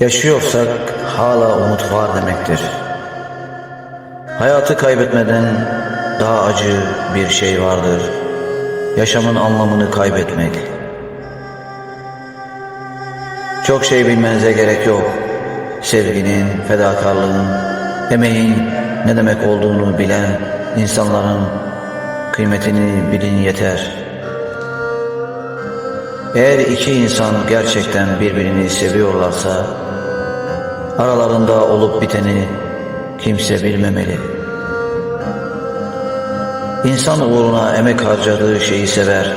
Yaşıyorsak hala umut var demektir. Hayatı kaybetmeden daha acı bir şey vardır. Yaşamın anlamını kaybetmek. Çok şey bilmenize gerek yok. Sevginin, fedakarlığın, emeğin ne demek olduğunu bilen insanların kıymetini bilin yeter. Eğer iki insan gerçekten birbirini seviyorlarsa, aralarında olup biteni kimse bilmemeli. İnsan uğruna emek harcadığı şeyi sever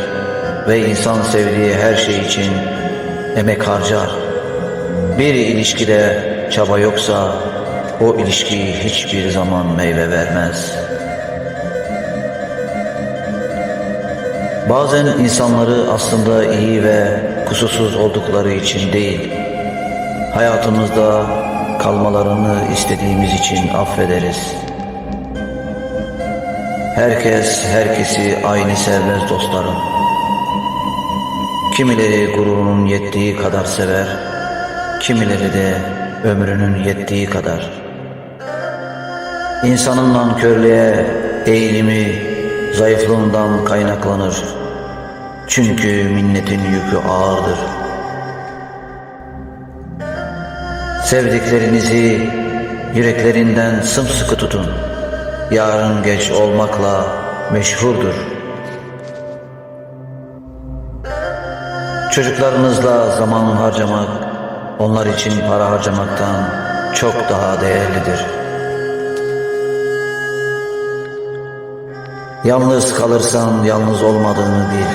ve insan sevdiği her şey için emek harcar. Bir ilişkide çaba yoksa o ilişki hiçbir zaman meyve vermez. Bazen insanları aslında iyi ve kusursuz oldukları için değil, hayatımızda kalmalarını istediğimiz için affederiz. Herkes herkesi aynı sevmez dostlarım. Kimileri gururunun yettiği kadar sever, kimileri de ömrünün yettiği kadar. İnsanın nankörlüğe eğilimi zayıflığından kaynaklanır. Çünkü minnetin yükü ağırdır. Sevdiklerinizi yüreklerinden sımsıkı tutun. Yarın geç olmakla meşhurdur. Çocuklarınızla zaman harcamak, onlar için para harcamaktan çok daha değerlidir. Yalnız kalırsan yalnız olmadığını bil.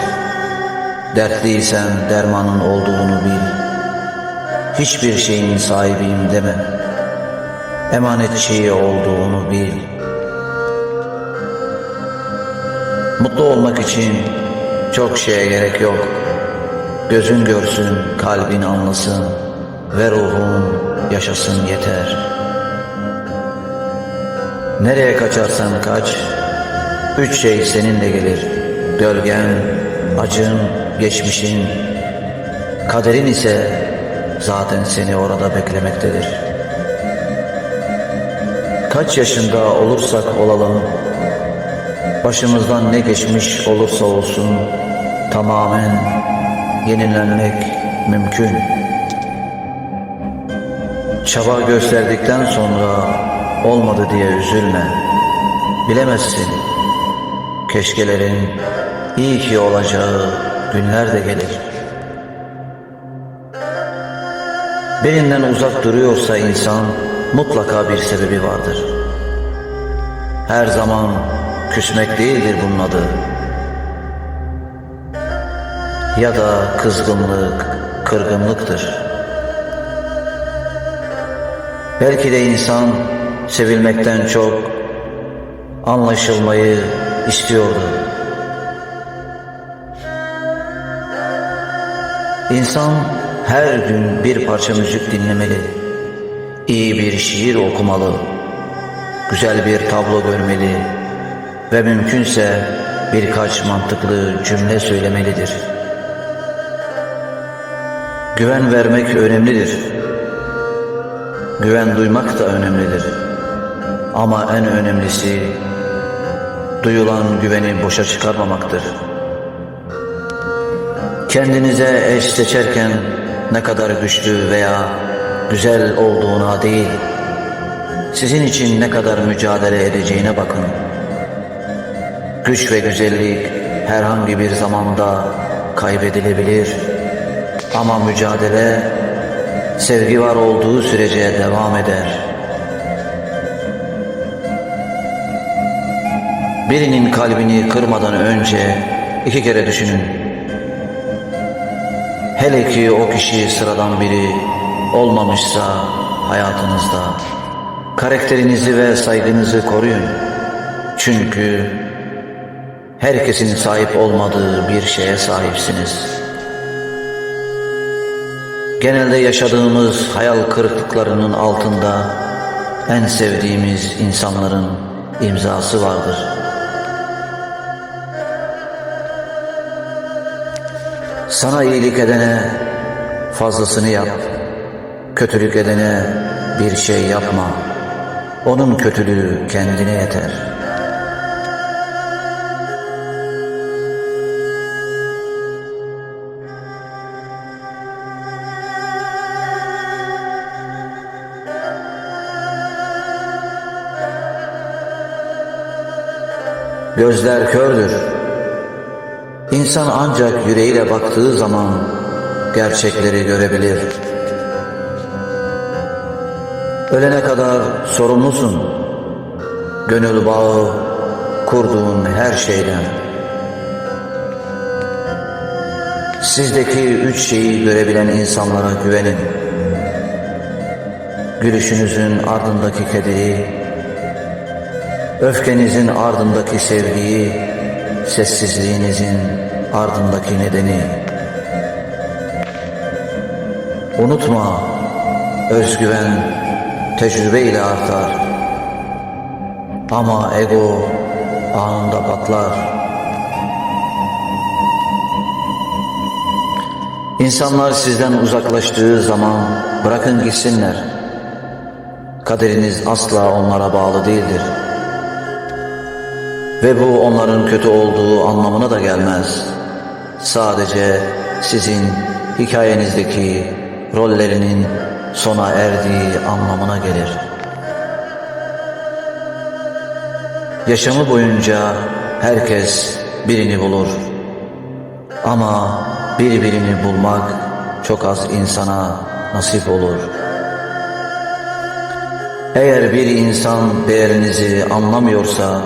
Dertliysen dermanın olduğunu bil. Hiçbir şeyin sahibiyim deme. Emanetçi olduğunu bil. Mutlu olmak için çok şeye gerek yok. Gözün görsün, kalbin anlasın ve ruhun yaşasın yeter. Nereye kaçarsan kaç, üç şey seninle gelir. Gölgen, acın, geçmişin, kaderin ise zaten seni orada beklemektedir. Kaç yaşında olursak olalım, başımızdan ne geçmiş olursa olsun tamamen yenilenmek mümkün. Çaba gösterdikten sonra olmadı diye üzülme. Bilemezsin. Keşkelerin iyi ki olacağı günler de gelir. Birinden uzak duruyorsa insan mutlaka bir sebebi vardır. Her zaman küsmek değildir bunun adı. Ya da kızgınlık, kırgınlıktır. Belki de insan sevilmekten çok anlaşılmayı istiyordu. İnsan her gün bir parça müzik dinlemeli, iyi bir şiir okumalı, güzel bir tablo görmeli ve mümkünse birkaç mantıklı cümle söylemelidir. Güven vermek önemlidir. Güven duymak da önemlidir. Ama en önemlisi duyulan güveni boşa çıkarmamaktır. Kendinize eş seçerken ne kadar güçlü veya güzel olduğuna değil, sizin için ne kadar mücadele edeceğine bakın. Güç ve güzellik herhangi bir zamanda kaybedilebilir. Ama mücadele sevgi var olduğu sürece devam eder. Birinin kalbini kırmadan önce iki kere düşünün. Hele ki o kişi sıradan biri olmamışsa hayatınızda. Karakterinizi ve saygınızı koruyun. Çünkü herkesin sahip olmadığı bir şeye sahipsiniz. Genelde yaşadığımız hayal kırıklıklarının altında en sevdiğimiz insanların imzası vardır. Sana iyilik edene fazlasını yap. kötülük edene bir şey yapma. Onun kötülüğü kendine yeter. Gözler kördür. İnsan ancak yüreğiyle baktığı zaman gerçekleri görebilir. Ölene kadar sorumlusun. Gönül bağı kurduğun her şeyden. Sizdeki üç şeyi görebilen insanlara güvenin. Gülüşünüzün ardındaki kederi, öfkenizin ardındaki sevgiyi, sessizliğinizin ardındaki nedeni. Unutma, özgüven tecrübe ile artar. Ama ego anında patlar. İnsanlar sizden uzaklaştığı zaman bırakın gitsinler. Kaderiniz asla onlara bağlı değildir. Ve bu onların kötü olduğu anlamına da gelmez. Sadece sizin hikayenizdeki rollerinin sona erdiği anlamına gelir. Yaşamı boyunca herkes birini bulur. Ama birbirini bulmak çok az insana nasip olur. Eğer bir insan değerinizi anlamıyorsa,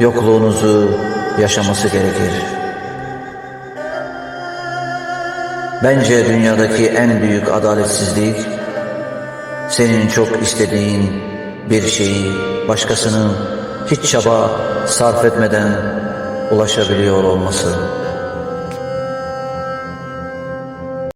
yokluğunuzu yaşaması gerekir. Bence dünyadaki en büyük adaletsizlik, senin çok istediğin bir şeyi başkasının hiç çaba sarf etmeden ulaşabiliyor olması.